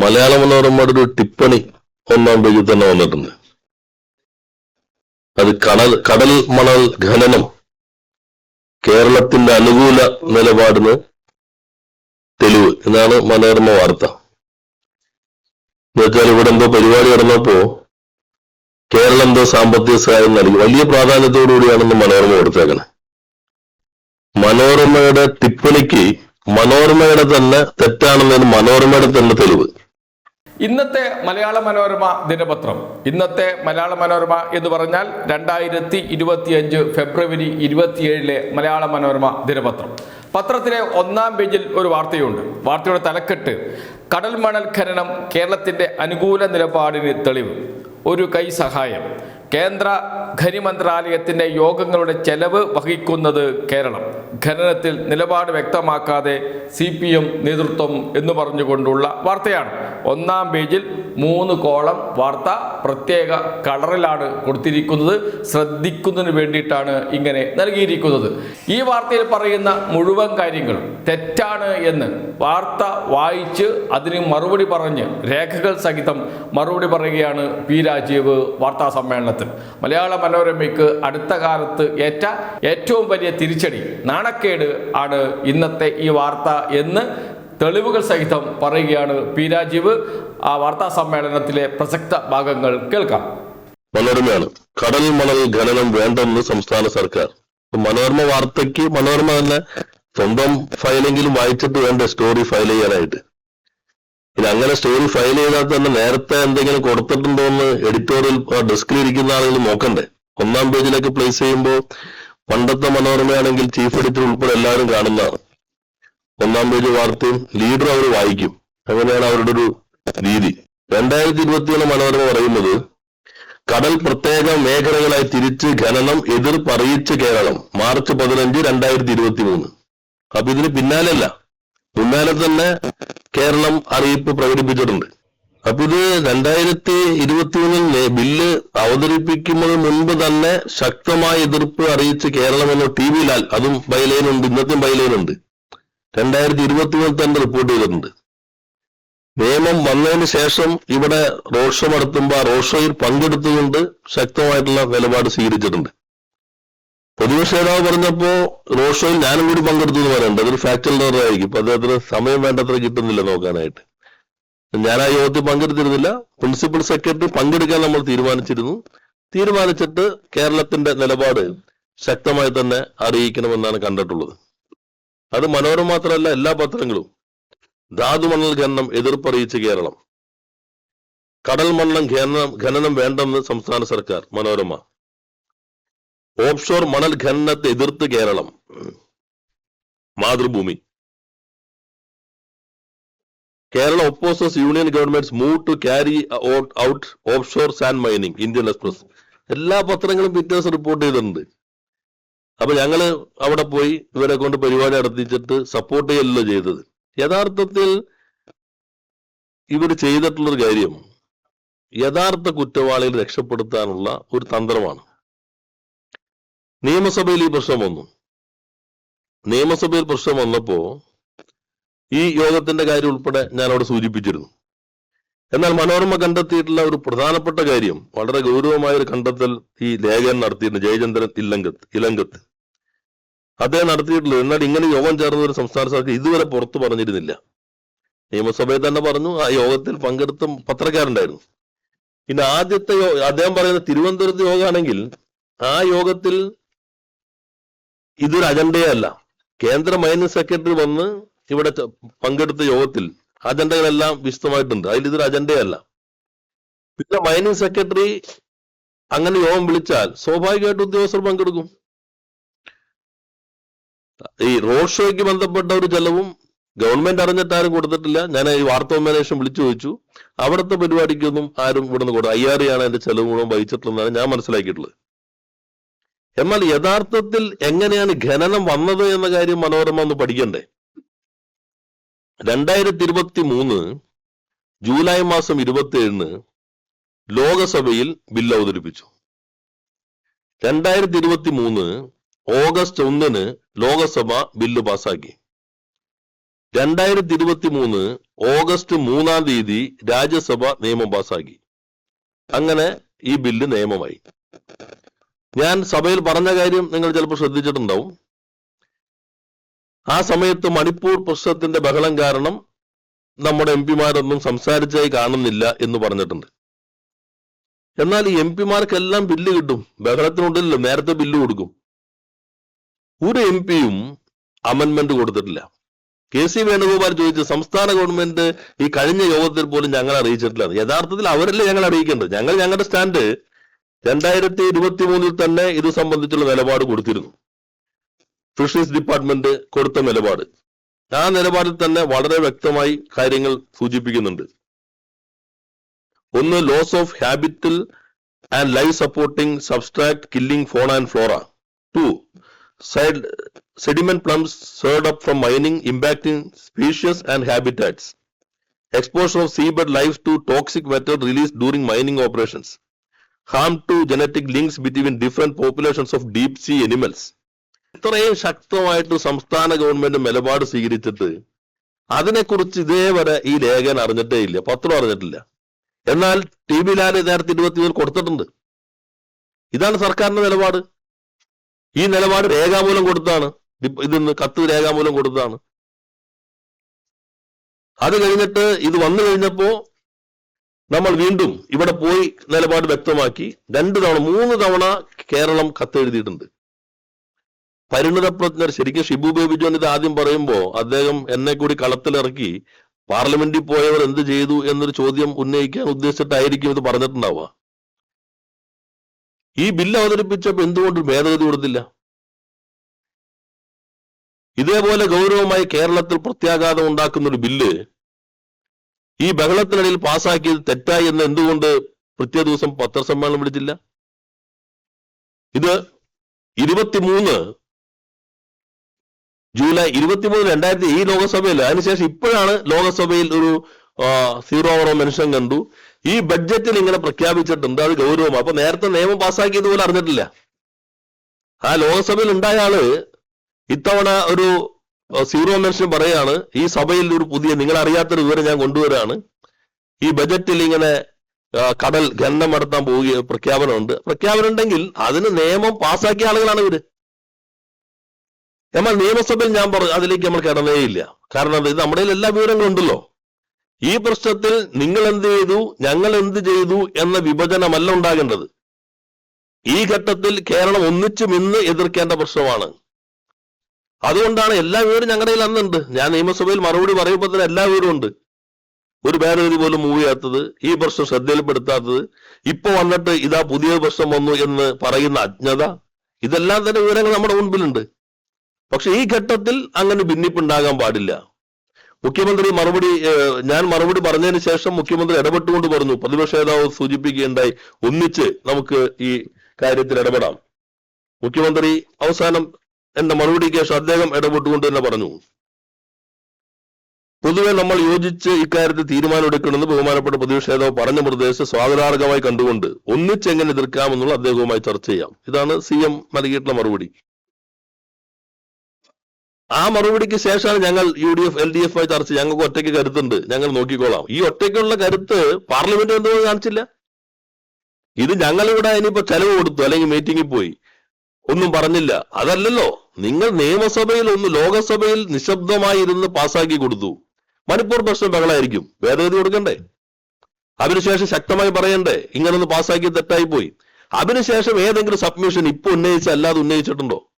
മലയാള മനോരമയുടെ ഒരു ടിപ്പണി ഒന്നാം പേജിൽ തന്നെ വന്നിട്ടുണ്ട്. അത് കടൽ കടൽ മണൽ ഖനനം കേരളത്തിന്റെ അനുകൂല നിലപാടിന് തെളിവ് എന്നാണ് മനോരമ വാർത്ത. എന്നുവെച്ചാൽ ഇവിടെ എന്തോ പരിപാടി നടന്നപ്പോ കേരളം എന്തോ സാമ്പത്തിക സഹായം നൽകി. വലിയ പ്രാധാന്യത്തോടു മനോരമ കൊടുത്തേക്കണേ മനോരമയുടെ ടിപ്പണിക്ക് മനോരമയുടെ തന്നെ തെറ്റാണെന്നതിന് മനോരമയുടെ തന്നെ തെളിവ്. ഇന്നത്തെ മലയാള മനോരമ ദിനപത്രം. ഇന്നത്തെ മലയാള മനോരമ എന്ന് പറഞ്ഞാൽ രണ്ടായിരത്തി ഇരുപത്തിയഞ്ച് ഫെബ്രുവരി ഇരുപത്തിയേഴിലെ മലയാള മനോരമ ദിനപത്രം. പത്രത്തിലെ ഒന്നാം പേജിൽ ഒരു വാർത്തയുണ്ട്. വാർത്തയുടെ തലക്കെട്ട്. കടൽ മണൽ ഖനനം കേരളത്തിന്റെ അനുകൂല നിലപാടിന് തെളിവ്. ഒരു കൈ സഹായം. കേന്ദ്ര ഖനിമന്ത്രാലയത്തിന്റെ യോഗങ്ങളുടെ ചെലവ് വഹിക്കുന്നത് കേരളം. ഖനനത്തിൽ നിലപാട് വ്യക്തമാക്കാതെ സി പി എം നേതൃത്വം എന്ന് പറഞ്ഞുകൊണ്ടുള്ള വാർത്തയാണ്. ഒന്നാം പേജിൽ മൂന്ന് കോളം വാർത്ത പ്രത്യേക കളറിലാണ് കൊടുത്തിരിക്കുന്നത്. ശ്രദ്ധിക്കുന്നതിന് വേണ്ടിയിട്ടാണ് ഇങ്ങനെ നൽകിയിരിക്കുന്നത്. ഈ വാർത്തയിൽ പറയുന്ന മുഴുവൻ കാര്യങ്ങളും തെറ്റാണ് എന്ന് വാർത്ത വായിച്ച് അതിന് മറുപടി പറഞ്ഞ് രേഖകൾ സഹിതം മറുപടി പറയുകയാണ് പി രാജീവ് വാർത്താ സമ്മേളനത്തിൽ. മലയാള മനോരമയ്ക്ക് അടുത്ത കാലത്ത് ഏറ്റ ഏറ്റവും വലിയ തിരിച്ചടി നാണക്കേട് ആണ് ഇന്നത്തെ ഈ വാർത്ത എന്ന് തെളിവുകൾ സഹിതം പറയുകയാണ് പി രാജീവ്. ആ വാർത്താ സമ്മേളനത്തിലെ പ്രസക്ത ഭാഗങ്ങൾ കേൾക്കാം. മനോരമയാണ്. കടൽ മണൽ ഖനനം വേണ്ടെന്ന് സംസ്ഥാന സർക്കാർ. മനോരമ വാർത്തയ്ക്ക് മനോരമ തന്നെ സ്വന്തം ഫയലെങ്കിലും വായിച്ചിട്ട് വേണ്ട സ്റ്റോറി ഫയൽ ചെയ്യാനായിട്ട്? ഇനി അങ്ങനെ സ്റ്റോറി ഫയൽ ചെയ്താൽ തന്നെ നേരത്തെ എന്തെങ്കിലും കൊടുത്തിട്ടുണ്ടോ എന്ന് എഡിറ്റോറിയൽ ഡെസ്കിൽ ഇരിക്കുന്ന ആളുകൾ നോക്കണ്ടേ. ഒന്നാം പേജിലേക്ക് പ്ലേസ് ചെയ്യുമ്പോൾ പണ്ടത്തെ മനോരമയാണെങ്കിൽ ചീഫ് എഡിറ്റർ ഉൾപ്പെടെ എല്ലാവരും കാണുന്നതാണ്. ഒന്നാം പേജ് വാർത്തയും ലീഡർ അവർ വായിക്കും. അങ്ങനെയാണ് അവരുടെ ഒരു രീതി. രണ്ടായിരത്തി ഇരുപത്തിയൊന്ന് മനോരമ പറയുന്നത് കടൽ പ്രത്യേക മേഖലകളായി തിരിച്ച് ഖനനം എതിർപ്പറിയിച്ച് കേരളം മാർച്ച് പതിനഞ്ച് രണ്ടായിരത്തി ഇരുപത്തി മൂന്ന് അപ്പൊ ഇതിന് പിന്നാലെയല്ല പിന്നാലെ തന്നെ കേരളം അറിയിപ്പ് പ്രകടിപ്പിച്ചിട്ടുണ്ട്. അപ്പൊ ഇത് രണ്ടായിരത്തി ഇരുപത്തി മൂന്നിൽ ബില്ല് അവതരിപ്പിക്കുന്നതിന് മുൻപ് തന്നെ ശക്തമായ എതിർപ്പ് അറിയിച്ച് കേരളം എന്ന ടി വി ലാൽ അതും ബൈലൈനുണ്ട് ഇന്നത്തെ ബൈലൈനുണ്ട്. രണ്ടായിരത്തി ഇരുപത്തി മൂന്നിൽ തന്നെ റിപ്പോർട്ട് ചെയ്തിട്ടുണ്ട്. നിയമം വന്നതിന് ശേഷം ഇവിടെ റോഡ് ഷോ നടത്തുമ്പോൾ റോഡ് ഷോയിൽ പങ്കെടുത്തുകൊണ്ട് ശക്തമായിട്ടുള്ള നിലപാട് സ്വീകരിച്ചിട്ടുണ്ട്. നേതാവ് പറഞ്ഞപ്പോ റോഡ് ഷോയിൽ ഞാനും കൂടി പങ്കെടുത്തു എന്ന് പറയുന്നുണ്ട്. അതൊരു ഫാക്ച്വൽ ആയിരിക്കും. അപ്പൊ അദ്ദേഹത്തിന് സമയം വേണ്ടത്ര കിട്ടുന്നില്ല നോക്കാനായിട്ട്. ഞാൻ ആ യോഗത്തിൽ പങ്കെടുത്തിരുന്നില്ല. പ്രിൻസിപ്പൽ സെക്രട്ടറി പങ്കെടുക്കാൻ നമ്മൾ തീരുമാനിച്ചിരുന്നു. തീരുമാനിച്ചിട്ട് കേരളത്തിന്റെ നിലപാട് ശക്തമായി തന്നെ അറിയിക്കണമെന്നാണ് കണ്ടിട്ടുള്ളത്. അത് മനോരമ മാത്രമല്ല എല്ലാ പത്രങ്ങളും. ധാതുമണൽ ഖനനം എതിർപ്പറിയിച്ച് കേരളം. കടൽ മണ്ണം ഖനനം ഖനനം വേണ്ടെന്ന് സംസ്ഥാന സർക്കാർ മനോരമ. ഓഫ്ഷോർ മണൽ ഖനനത്തെ എതിർത്ത് Keralam. Mathrubhumi. Kerala opposes union government's move to carry out offshore sand mining Indian express എല്ലാ പത്രങ്ങളും പിറ്റേഴ്സ് റിപ്പോർട്ട് ചെയ്തിട്ടുണ്ട്. അപ്പൊ ഞങ്ങൾ അവിടെ പോയി ഇവരെ കൊണ്ട് പരിപാടി നടത്തിച്ചിട്ട് സപ്പോർട്ട് ചെയ്യലല്ലോ ചെയ്തത്. യഥാർത്ഥത്തിൽ ഇവർ ചെയ്തിട്ടുള്ളൊരു കാര്യം യഥാർത്ഥ കുറ്റവാളികൾ രക്ഷപ്പെടുത്താനുള്ള ഒരു തന്ത്രമാണ്. നിയമസഭയിൽ ഈ പ്രശ്നം വന്നു. നിയമസഭയിൽ പ്രശ്നം വന്നപ്പോ ഈ യോഗത്തിന്റെ കാര്യം ഉൾപ്പെടെ ഞാൻ അവിടെ സൂചിപ്പിച്ചിരുന്നു. എന്നാൽ മനോരമ കണ്ടെത്തിയിട്ടുള്ള ഒരു പ്രധാനപ്പെട്ട കാര്യം വളരെ ഗൗരവമായ ഒരു കണ്ടെത്തൽ ഈ ലേഖകൻ നടത്തിയിട്ടുണ്ട് ജയചന്ദ്രൻ ഇല്ലങ്കത്ത് ഇലങ്കത്ത്. അദ്ദേഹം നടത്തിയിട്ടുള്ളത് എന്നാൽ ഇങ്ങനെ യോഗം ചേർന്ന ഒരു സംസ്ഥാന സർക്കാർ ഇതുവരെ പുറത്തു പറഞ്ഞിരുന്നില്ല. നിയമസഭയിൽ തന്നെ പറഞ്ഞു ആ യോഗത്തിൽ പങ്കെടുത്ത പത്രക്കാരുണ്ടായിരുന്നു. പിന്നെ ആദ്യത്തെ അദ്ദേഹം പറയുന്ന തിരുവനന്തപുരത്ത് യോഗമാണെങ്കിൽ ആ യോഗത്തിൽ ഇതൊരു അജണ്ടയല്ല. കേന്ദ്ര മൈനിങ് സെക്രട്ടറി വന്ന് ഇവിടെ പങ്കെടുത്ത യോഗത്തിൽ അജണ്ടകളെല്ലാം വിശദമായിട്ടുണ്ട്. അതിൽ ഇതൊരു അജണ്ടയല്ല. പിന്നെ മൈനിങ് സെക്രട്ടറി അങ്ങനെ യോഗം വിളിച്ചാൽ സ്വാഭാവികമായിട്ട് ഉദ്യോഗസ്ഥർ പങ്കെടുക്കും. ഈ റോഡ് ഷോയ്ക്ക് ബന്ധപ്പെട്ട ഒരു ചെലവും ഗവൺമെന്റ് അറിഞ്ഞിട്ട് ആരും കൊടുത്തിട്ടില്ല. ഞാൻ ഈ വാർത്താ വിമാനേഷൻ വിളിച്ചു ചോദിച്ചു. അവിടുത്തെ പരിപാടിക്കൊന്നും ആരും ഇവിടുന്ന് കൊടുക്കും അയ്യാറിയാണ് അതിന്റെ ചെലവ് മുഴുവൻ വഹിച്ചിട്ടുള്ളതെന്നാണ് ഞാൻ മനസ്സിലാക്കിയിട്ടുള്ളത്. എന്നാൽ യഥാർത്ഥത്തിൽ എങ്ങനെയാണ് ഖനനം വന്നത് എന്ന കാര്യം മനോരമ ഒന്ന് പഠിക്കണ്ടേ? രണ്ടായിരത്തി ഇരുപത്തി മൂന്ന് ജൂലൈ മാസം ഇരുപത്തി ഏഴിന് ലോകസഭയിൽ ബില്ല് അവതരിപ്പിച്ചു. രണ്ടായിരത്തി ഇരുപത്തി മൂന്ന് ഓഗസ്റ്റ് ഒന്നിന് ലോകസഭ ബില്ല് പാസാക്കി രണ്ടായിരത്തി ഇരുപത്തി മൂന്ന് ഓഗസ്റ്റ് മൂന്നാം തീയതി രാജ്യസഭ നിയമം പാസാക്കി അങ്ങനെ ഈ ബില്ല് നിയമമായി. ഞാൻ സഭയിൽ പറഞ്ഞ കാര്യം നിങ്ങൾ ചിലപ്പോൾ ശ്രദ്ധിച്ചിട്ടുണ്ടാവും. ആ സമയത്ത് മണിപ്പൂർ പ്രശ്നത്തിന്റെ ബഹളം കാരണം നമ്മുടെ എം പിമാരൊന്നും സംസാരിച്ചായി കാണുന്നില്ല എന്ന് പറഞ്ഞിട്ടുണ്ട്. എന്നാൽ ഈ എം പിമാർക്കെല്ലാം ബില്ല് കിട്ടും. ബഹളത്തിനുണ്ടല്ലോ നേരത്തെ ബില്ല് കൊടുക്കും. ഒരു എം പിയും അമെന്മെന്റ് കൊടുത്തിട്ടില്ല. കെ സി വേണുഗോപാൽ ചോദിച്ചു സംസ്ഥാന ഗവൺമെന്റ് ഈ കഴിഞ്ഞ യോഗത്തിൽ പോലും ഞങ്ങൾ അറിയിച്ചിട്ടില്ല. യഥാർത്ഥത്തിൽ അവരല്ലേ ഞങ്ങൾ അറിയിക്കേണ്ടത്? ഞങ്ങൾ ഞങ്ങളുടെ സ്റ്റാൻഡ് രണ്ടായിരത്തി ഇരുപത്തി മൂന്നിൽ തന്നെ ഇത് സംബന്ധിച്ചുള്ള നിലപാട് കൊടുത്തിരുന്നു. ഫിഷറീസ് ഡിപ്പാർട്ട്മെന്റ് കൊടുത്ത നിലപാട്. ആ നിലപാടിൽ തന്നെ വളരെ വ്യക്തമായി കാര്യങ്ങൾ സൂചിപ്പിക്കുന്നുണ്ട്. ഒന്ന് loss of habitat and life supporting substrate killing fauna and flora to side sediment plumes stirred up from mining impacting species and habitats exposure of seabed life to toxic matter release during mining operations. Harm to genetic links between different populations of deep sea animals. ഇത്രയും ശക്തമായിട്ട് സംസ്ഥാന government നിലപാട് സ്വീകരിച്ചിട്ട് അതിനെക്കുറിച്ച് ഇതേവരെ ഈ ലേഖൻ അറിഞ്ഞിട്ടേ ഇല്ല പത്രം അറിഞ്ഞിട്ടില്ല. എന്നാൽ ടി വി ലാൽ നേരത്തെ ഇരുപത്തി കൊടുത്തിട്ടുണ്ട്. ഇതാണ് സർക്കാരിന്റെ നിലപാട്. ഈ നിലപാട് രേഖാമൂലം കൊടുത്താണ് ഡിപ്- ഇതിന്ന് കത്ത് രേഖാമൂലം കൊടുത്താണ് അത് കഴിഞ്ഞിട്ട് ഇത് വന്നു കഴിഞ്ഞപ്പോ നമ്മൾ വീണ്ടും ഇവിടെ പോയി നിലപാട് വ്യക്തമാക്കി. രണ്ട് തവണ മൂന്ന് തവണ കേരളം കത്തെഴുതിയിട്ടുണ്ട്. പരിണിതപ്രജ്ഞർ ശരിക്കും ഷിബു ബേബി ജോൺ ഇത് ആദ്യം പറയുമ്പോ അദ്ദേഹം എന്നെ കൂടി കളത്തിലിറക്കി പാർലമെന്റിൽ പോയവർ എന്ത് ചെയ്തു എന്നൊരു ചോദ്യം ഉന്നയിക്കാൻ ഉദ്ദേശിച്ചിട്ടായിരിക്കും ഇത് പറഞ്ഞിട്ടുണ്ടാവുക. ഈ ബില്ല് അവതരിപ്പിച്ചപ്പോ എന്തുകൊണ്ട് ഭേദഗതി കൊടുത്തില്ല. ഇതേപോലെ ഗൗരവമായി കേരളത്തിൽ പ്രത്യാഘാതം ഉണ്ടാക്കുന്ന ഒരു ബില്ല് ഈ ബഹളത്തിനിടയിൽ പാസാക്കിയത് തെറ്റായി എന്ന് എന്തുകൊണ്ട് പ്രത്യേക ദിവസം പത്രസമ്മേളനം വിളിച്ചില്ല? ഇത് ഇരുപത്തിമൂന്ന് ജൂലൈ ഇരുപത്തിമൂന്ന് രണ്ടായിരത്തി ഈ ലോകസഭയിൽ അതിനുശേഷം ഇപ്പോഴാണ് ലോകസഭയിൽ ഒരു സീറോ ഓവറോ മെൻഷൻ കണ്ടു. ഈ ബഡ്ജറ്റിൽ ഇങ്ങനെ പ്രഖ്യാപിച്ചിട്ടുണ്ട്. അത് ഗൗരവം? അപ്പൊ നേരത്തെ നിയമം പാസ്സാക്കിയത് അറിഞ്ഞിട്ടില്ല. ആ ലോകസഭയിൽ ഉണ്ടായ ആൾ ഇത്തവണ ഒരു സീറോ മെൻഷൻ പറയാണ് ഈ സഭയിൽ ഒരു പുതിയ നിങ്ങൾ അറിയാത്തൊരു വിവരം ഞാൻ കൊണ്ടുവരാണ്. ഈ ബജറ്റിൽ ഇങ്ങനെ കടൽ ഖനനം നടത്താൻ പോവുക പ്രഖ്യാപനമുണ്ട്. പ്രഖ്യാപനം ഉണ്ടെങ്കിൽ അതിന് നിയമം പാസ്സാക്കിയ ആളുകളാണ് ഇവർ. എന്നാൽ നിയമസഭയിൽ ഞാൻ പറഞ്ഞു അതിലേക്ക് നമ്മൾ കിടന്നേയില്ല. കാരണം ഇത് നമ്മുടെ എല്ലാ വിവരങ്ങളും ഉണ്ടല്ലോ. ഈ പ്രശ്നത്തിൽ നിങ്ങൾ എന്ത് ചെയ്തു ഞങ്ങൾ എന്ത് ചെയ്തു എന്ന വിഭജനമല്ല ഉണ്ടാകേണ്ടത്. ഈ ഘട്ടത്തിൽ കേരളം ഒന്നിച്ചു നിന്ന് എതിർക്കേണ്ട പ്രശ്നമാണ്. അതുകൊണ്ടാണ് എല്ലാ വീടും ഞങ്ങളുടെ കയ്യിൽ അന്നുണ്ട്. ഞാൻ നിയമസഭയിൽ മറുപടി പറയുമ്പോൾ തന്നെ എല്ലാ വീടും ഉണ്ട്. ഒരു ഭേദഗതി പോലും മൂവ് ചെയ്യാത്തത് ഈ പ്രശ്നം ശ്രദ്ധയിൽപ്പെടുത്താത്തത് ഇപ്പൊ വന്നിട്ട് ഇതാ പുതിയ പ്രശ്നം വന്നു എന്ന് പറയുന്ന അജ്ഞത ഇതെല്ലാം തന്നെ വിവരങ്ങൾ നമ്മുടെ മുൻപിലുണ്ട്. പക്ഷെ ഈ ഘട്ടത്തിൽ അങ്ങനെ ഭിന്നിപ്പുണ്ടാകാൻ പാടില്ല. മുഖ്യമന്ത്രി മറുപടി ഞാൻ മറുപടി പറഞ്ഞതിന് ശേഷം മുഖ്യമന്ത്രി ഇടപെട്ടുകൊണ്ട് പറഞ്ഞു പ്രതിപക്ഷ നേതാവ് സൂചിപ്പിക്കുകയുണ്ടായി ഒന്നിച്ച് നമുക്ക് ഈ കാര്യത്തിൽ ഇടപെടാം. മുഖ്യമന്ത്രി അവസാനം എന്റെ മറുപടിക്ക് ശേഷം അദ്ദേഹം ഇടപെട്ടുകൊണ്ട് തന്നെ പറഞ്ഞു. പൊതുവെ നമ്മൾ യോജിച്ച് ഇക്കാര്യത്തിൽ തീരുമാനമെടുക്കണമെന്ന് ബഹുമാനപ്പെട്ട പ്രതിപക്ഷ നേതാവ് പറഞ്ഞ നിർദ്ദേശം സ്വാഗതാർഹമായി കണ്ടുകൊണ്ട് ഒന്നിച്ചെങ്ങനെ എതിർക്കാമെന്നുള്ള അദ്ദേഹവുമായി ചർച്ച ചെയ്യാം. ഇതാണ് സി എം നൽകിയിട്ടുള്ള മറുപടി. ആ മറുപടിക്ക് ശേഷമാണ് ഞങ്ങൾ U D F L D F ആയി ചർച്ച ഞങ്ങൾക്ക് ഒറ്റയ്ക്ക് കരുത്തുണ്ട്. ഞങ്ങൾ നോക്കിക്കോളാം. ഈ ഒറ്റയ്ക്കുള്ള കരുത്ത് പാർലമെന്റ് എന്തുകൊണ്ട് കാണിച്ചില്ല? ഇത് ഞങ്ങളിവിടെ ഇനിയിപ്പോ ചെലവ് കൊടുത്തു അല്ലെങ്കിൽ മീറ്റിംഗിൽ പോയി. ഒന്നും പറഞ്ഞില്ല. അതല്ലല്ലോ നിങ്ങൾ നിയമസഭയിൽ ഒന്ന് ലോകസഭയിൽ നിശബ്ദമായി ഇരുന്ന് പാസാക്കി കൊടുത്തു. മണിപ്പൂർ പ്രശ്നം ബഹളായിരിക്കും. ഭേദഗതി കൊടുക്കണ്ടേ? അതിനുശേഷം ശക്തമായി പറയണ്ടേ ഇങ്ങനൊന്ന് പാസ്സാക്കി തെറ്റായി പോയി. അതിനുശേഷം ഏതെങ്കിലും സബ്മിഷൻ ഇപ്പൊ ഉന്നയിച്ച അല്ലാതെ ഉന്നയിച്ചിട്ടുണ്ടോ?